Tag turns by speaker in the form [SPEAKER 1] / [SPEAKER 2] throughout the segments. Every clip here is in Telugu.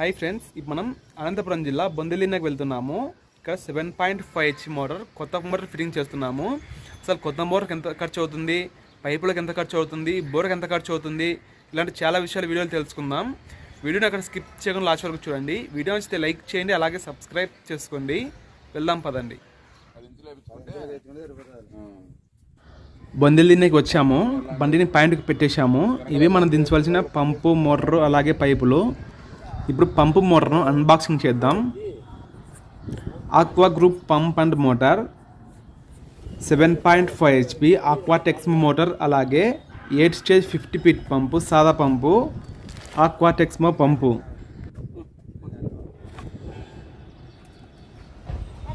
[SPEAKER 1] హాయ్ ఫ్రెండ్స్ ఇప్పుడు మనం అనంతపురం జిల్లా బొందిలిన్నకు వెళ్తున్నాము. ఇక్కడ seven point five H motor కొత్త మోటార్ ఫిట్టింగ్ చేస్తున్నాము. అసలు కొత్త మోటార్కి ఎంత ఖర్చు అవుతుంది? పైపులకు ఎంత ఖర్చు అవుతుంది? బోర్కి ఎంత ఖర్చు అవుతుంది? ఇలాంటి చాలా విషయాలు వీడియోలు తెలుసుకుందాం. వీడియోని అక్కడ స్కిప్ చేయకుండా లాస్ట్ వరకు చూడండి. వీడియో నచ్చితే లైక్ చేయండి అలాగే సబ్స్క్రైబ్ చేసుకోండి. వెళ్దాం పదండి. బొందిలిన్నకి వచ్చాము. బండిని పాయింట్కి పెట్టేశాము. ఇవి మనం దించవలసిన పంపు మోటారు అలాగే పైపులు ఇప్పుడు పంపు మోటార్ను అన్బాక్సింగ్ చేద్దాం. Aqua Group pump and motor seven point five HP Aqua Tex motor అలాగే eight stage fifty feet pump సాదా పంపు ఆక్వా టెక్స్మో పంపు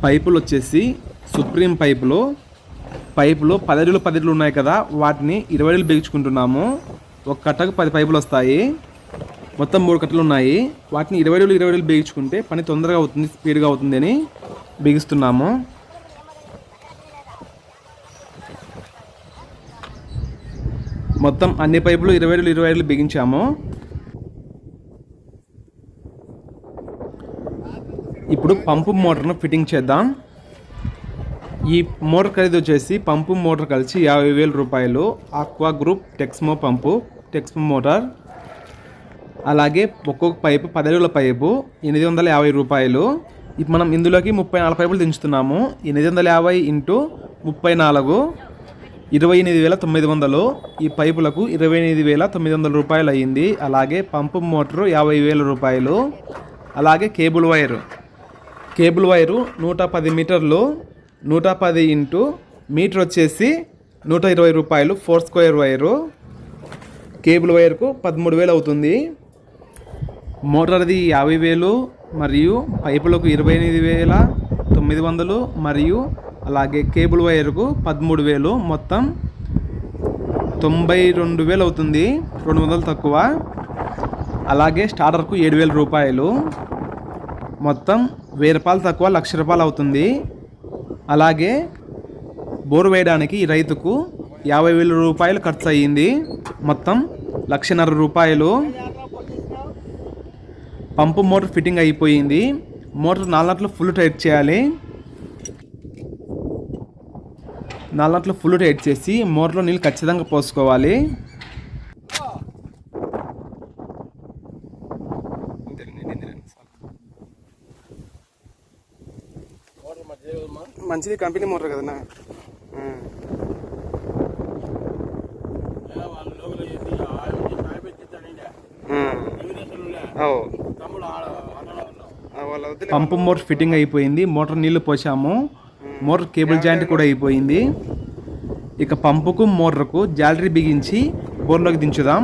[SPEAKER 1] పైపులు వచ్చేసి సుప్రీం పైపులు పైపులు పదడులు పదిలు ఉన్నాయి కదా వాటిని ఇరవై అడుగులు బిగించుకుంటున్నాము. ఒక కట్టకు పది పైపులు వస్తాయి. మొత్తం మూడు కట్టలు ఉన్నాయి. వాటిని ఇరవై రోజులు ఇరవై రోజులు బిగించుకుంటే పని తొందరగా అవుతుంది స్పీడ్గా అవుతుంది అని బిగిస్తున్నాము. మొత్తం అన్ని పైపులు ఇరవై రోజులు ఇరవై రోజులు బిగించాము. ఇప్పుడు పంపు మోటార్ను ఫిట్టింగ్ చేద్దాం. ఈ మోటార్ ఖరీదు వచ్చేసి పంపు మోటార్ కలిసి యాభై వేల రూపాయలు Aqua Group Texmo pump Texmo motor అలాగే ఒక్కొక్క పైపు పదివేల పైపు ఎనిమిది వందల యాభై రూపాయలు. ఇప్పుడు మనం ఇందులోకి ముప్పై నాలుగు పైపులు దించుతున్నాము. ఎనిమిది వందల యాభై ఇంటూ ముప్పై నాలుగు ఇరవై ఎనిమిది వేల తొమ్మిది వందలు. ఈ పైపులకు ఇరవై ఎనిమిది వేల తొమ్మిది వందల రూపాయలు అయ్యింది అలాగే పంపు మోటారు యాభై వేల రూపాయలు. అలాగే కేబుల్ వైర్. కేబుల్ వైరు నూట పది మీటర్లు నూట పది ఇంటూ మీటర్ వచ్చేసి నూట ఇరవై రూపాయలు ఫోర్ స్క్వేర్ వైరు. కేబుల్ వైర్కు పదమూడు వేలు అవుతుంది. మోటార్ది యాభై వేలు మరియు పైపులకు ఇరవై ఎనిమిది వేల తొమ్మిది వందలు మరియు అలాగే కేబుల్ వైర్కు పదమూడు వేలు. మొత్తం తొంభై రెండు వేలు అవుతుంది. రెండు వందలు తక్కువ. అలాగే స్టార్టర్కు ఏడు వేల రూపాయలు. మొత్తం వెయ్యి రూపాయలు తక్కువ లక్ష రూపాయలు అవుతుంది. అలాగే బోరు వేయడానికి రైతుకు యాభై వేల రూపాయలు ఖర్చు అయ్యింది. మొత్తం లక్షన్నర రూపాయలు. పంపు మోటార్ ఫిట్టింగ్ అయిపోయింది. మోటార్ నాలుగు ఫుల్ టైట్ చేయాలి. నాలుగు ఫుల్ టైట్ చేసి మోటార్లో నీళ్ళు ఖచ్చితంగా పోసుకోవాలి. మంచిది కంపెనీ మోటార్ కదన్నా పంపు మోటార్ ఫిట్టింగ్ అయిపోయింది మోటార్ నీళ్ళు పోసాము. మోటార్ కేబుల్ జాయింట్ కూడా అయిపోయింది. ఇక పంపుకు మోటార్కు జాలరీ బిగించి బోర్లోకి దించుదాం.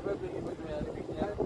[SPEAKER 1] araba benim yani.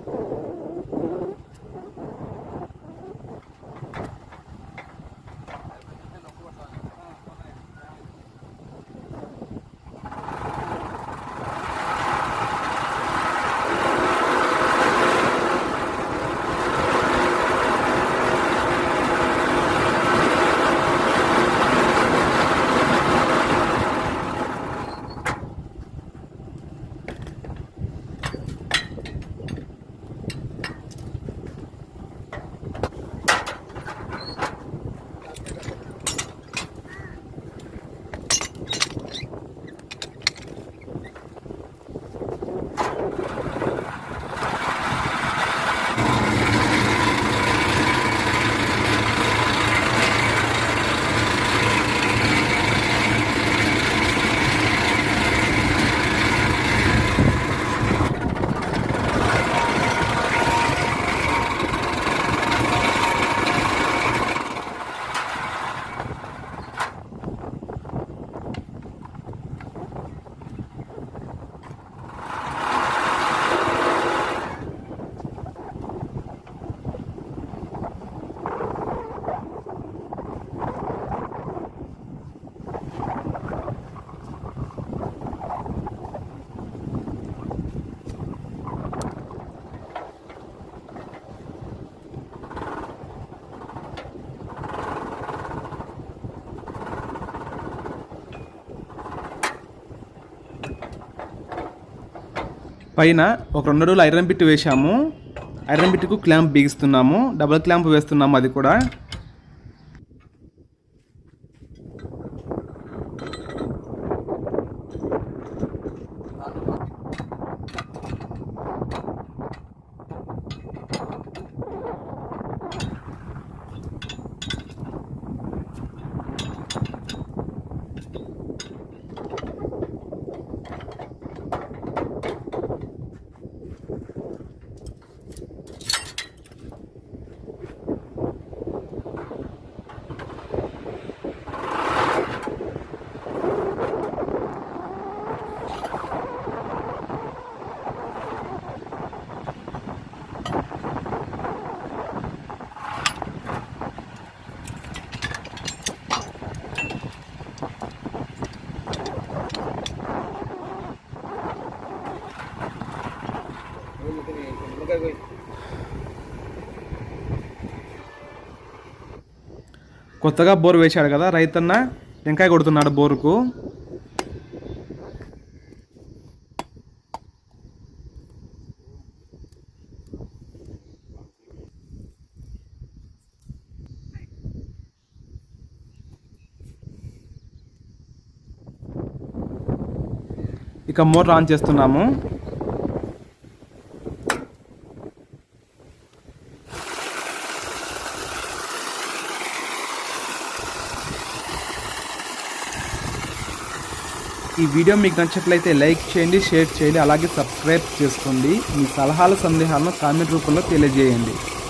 [SPEAKER 1] పైన ఒక రెండు రోజులు ఐరన్ బిట్ వేసాము ఐరన్ బిట్కు క్లాంప్ బిగిస్తున్నాము. డబుల్ క్లాంప్ వేస్తున్నాము అది కూడా. కొత్తగా బోర్ వేశాడు కదా రైతన్న. టెంకాయ కొడుతున్నాడు బోరుకు. ఇక మోర్ ఆన్ చేస్తున్నాము. ఈ వీడియో మీకు నచ్చినట్లయితే లైక్ చేయండి షేర్ చేయండి అలాగే సబ్స్క్రైబ్ చేసుకోండి. మీ సలహాలు సందేహాలను కామెంట్ రూపంలో తెలియజేయండి.